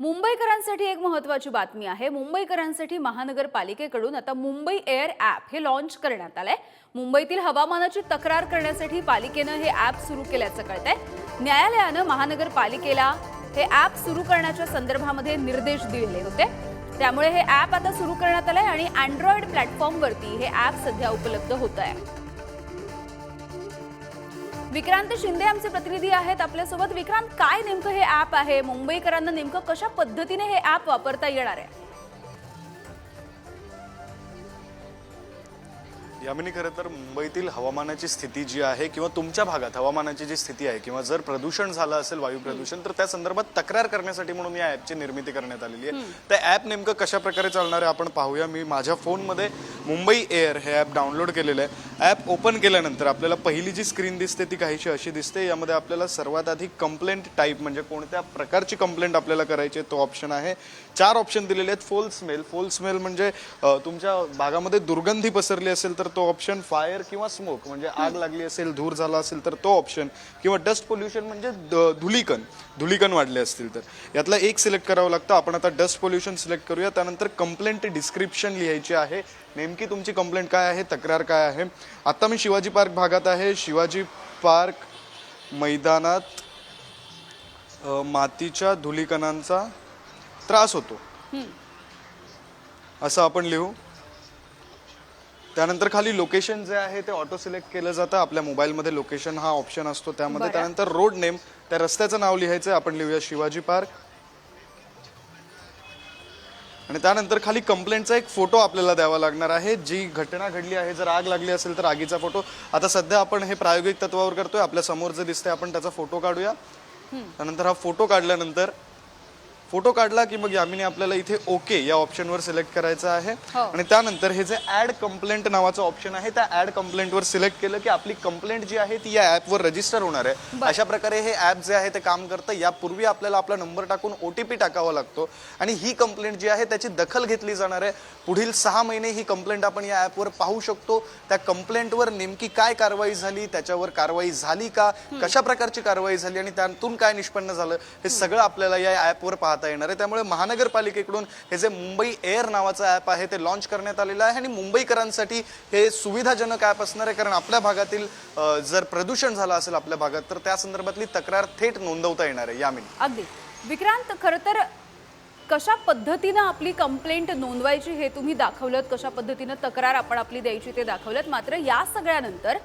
मुंबईकरांसाठी एक महत्त्वाची बातमी आहे. मुंबईकरांसाठी महानगरपालिकेकडून आता मुंबई एअर ॲप हे लॉन्च करण्यात आलंय. मुंबईतील हवामानाची तक्रार करण्यासाठी पालिकेनं हे ॲप सुरू केल्याचं कळतंय. न्यायालयानं महानगरपालिकेला हे ॲप सुरू करण्याच्या संदर्भामध्ये निर्देश दिलेले होते. त्यामुळे हे ॲप आता सुरू करण्यात आलंय आणि अँड्रॉइड प्लॅटफॉर्मवरती हे ॲप सध्या उपलब्ध होत आहे विक्रांत शिंदे आमचे प्रतिनिधी आहेत. आपल्यासोबत विक्रांत काय नेमकं हे ॲप आहे? मुंबईकरांना नेमकं कशा पद्धतीने हे ॲप वापरता येणार आहे? यामिनी खरं तर मुंबईतील हवामानाची स्थिती जी आहे किंवा तुमच्या भागात हवामानाची जी स्थिती आहे किंवा जर प्रदूषण झालं असेल वायू प्रदूषण तर त्या संदर्भात तकरार करण्यासाठी म्हणून या ॲपची निर्मिती करण्यात आलेली आहे. त्या ॲप नेमकं कशा प्रकारे चालणार आहे आपण पाहूया. मी माझ्या फोनमध्ये मुंबई एअर हे ॲप डाउनलोड केलेलं आहे. ॲप ओपन केल्यानंतर आपल्याला पहिली जी स्क्रीन दिसते ती काहीशी अशी दिसते. यामध्ये आपल्याला सर्वात आधी कंप्लेंट टाईप म्हणजे कोणत्या प्रकारची कंप्लेंट आपल्याला करायची तो ऑप्शन आहे. चार ऑप्शन दिलेले आहेत. फोल स्मेल फोल स्मेल म्हणजे तुमच्या भागामध्ये दुर्गंधी पसरली असेल तर तो ऑप्शन फायर किंवा स्मोक म्हणजे आग लागली असेल धूर झाला असेल तर तो ऑप्शन किंवा डस्ट पोल्युशन म्हणजे धुलीकण धुलीकण वाढले असतील तर. यातला एक सिलेक्ट करावं लागतं. आपण आता डस्ट पोल्युशन सिलेक्ट करूया. त्यानंतर कंप्लेंट डिस्क्रिप्शन लिहायची आहे. नेमकी तुमची कंप्लेंट काय आहे? तक्रार काय आहे? आता मी शिवाजी पार्क भागात आहे. शिवाजी पार्क मैदानात मातीच्या धुलीकणांचा त्रास होतो. असं आपण लिहू. त्यानंतर खाली लोकेशन जे आहे ते ऑटो सिलेक्ट केलं जातं. आपल्या मोबाईलमध्ये लोकेशन हा ऑप्शन असतो. त्यामध्ये बरं. त्यानंतर रोड नेम त्या रस्त्याचं नाव लिहायचं आपण लिहूया शिवाजी पार्क. आणि त्यानंतर खाली कंप्लेंटचा एक फोटो आपल्याला द्यावा लागणार आहे. जी घटना घडली आहे जर आग लागली असेल तर आगीचा फोटो आता सध्या आपण हे प्रायोगिक तत्वावर करतोय. आपल्यासमोर जे दिसतंय आपण त्याचा फोटो काढूया. त्यानंतर हा फोटो काढल्यानंतर फोटो काढला की मग यामिनी आपल्याला इथे ओके या ऑप्शनवर सिलेक्ट करायचं आहे. हो. आणि त्यानंतर हे जे ऍड कंप्लेंट नावाचं ऑप्शन आहे त्या ऍड कंप्लेंटवर सिलेक्ट केलं की आपली कंप्लेंट जी आहे ती या ऍपवर रजिस्टर होणार आहे. अशा प्रकारे हे ऍप जे आहे ते काम करतं. यापूर्वी आपल्याला आपला नंबर टाकून ओटीपी टाकावा लागतो. आणि ही कंप्लेंट जी आहे त्याची दखल घेतली जाणार आहे. पुढील सहा महिने ही कंप्लेंट आपण या ऍपवर पाहू शकतो. त्या कंप्लेंटवर नेमकी काय कारवाई झाली त्याच्यावर कारवाई झाली का कशा प्रकारची कारवाई झाली आणि त्यातून काय निष्पन्न झालं हे सगळं आपल्याला या ऍपवर पाहता येणार आहे. त्यामुळे महानगरपालिकेकडून हे जे मुंबई एअर नावाचं ॲप आहे ते लॉन्च करण्यात आलेलं आहे. आणि मुंबईकरांसाठी हे सुविधाजनक ॲप असणार आहे. कारण आपल्या भागातील जर प्रदूषण झालं असेल आपल्या भागात तर त्या संदर्भातली तक्रार थेट नोंदवता येणार आहे यामिनी. अगदी. विक्रांत खरं तर कशा पद्धतीनं आपली कंप्लेंट नोंदवायची हे तुम्ही दाखवलं कशा पद्धतीनं तक्रार आपण आपली द्यायची ते दाखवलं मात्र या सगळ्यानंतर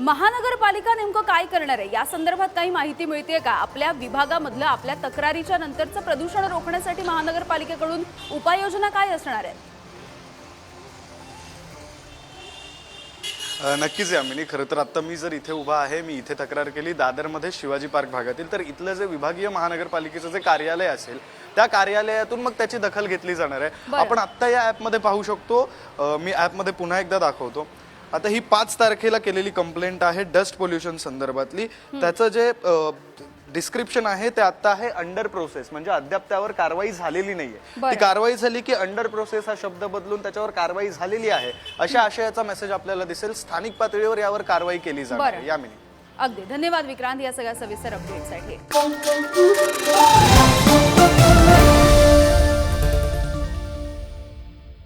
महानगरपालिका नेमकं काय करणार आहे? या संदर्भात काही माहिती मिळते का? आपल्या विभागामधलं आपल्या तक्रारीच्या नंतरचं प्रदूषण रोखण्यासाठी महानगरपालिकेकडून उपाययोजना काय असणार आहेत? नक्कीच यामिनी खरं तर आता मी जर इथे उभा आहे मी इथे तक्रार केली दादरमध्ये शिवाजी पार्क भागातील तर इथलं जे विभागीय महानगरपालिकेचं जे कार्यालय असेल त्या कार्यालयातून मग त्याची दखल घेतली जाणार आहे. आपण आत्ता या ॲपमध्ये पाहू शकतो. मी ॲपमध्ये पुन्हा एकदा दाखवतो. आता ही पाच तारखेला केलेली कंप्लेंट आहे डस्ट पोल्युशन संदर्भातली. त्याचं जे डिस्क्रिप्शन आहे ते आता आहे अंडर प्रोसेस म्हणजे अद्याप त्यावर कारवाई झालेली नाहीये. ती कारवाई झाली की अंडर प्रोसेस हा शब्द बदलून त्याच्यावर कारवाई झालेली आहे. अशा आशयाचा मेसेज आपल्याला दिसेल. स्थानिक पातळीवर यावर कारवाई केली जाणार. आहे. यामिनी अगदी. धन्यवाद विक्रांत या सगळ्या सविस्तर अपडेटसाठी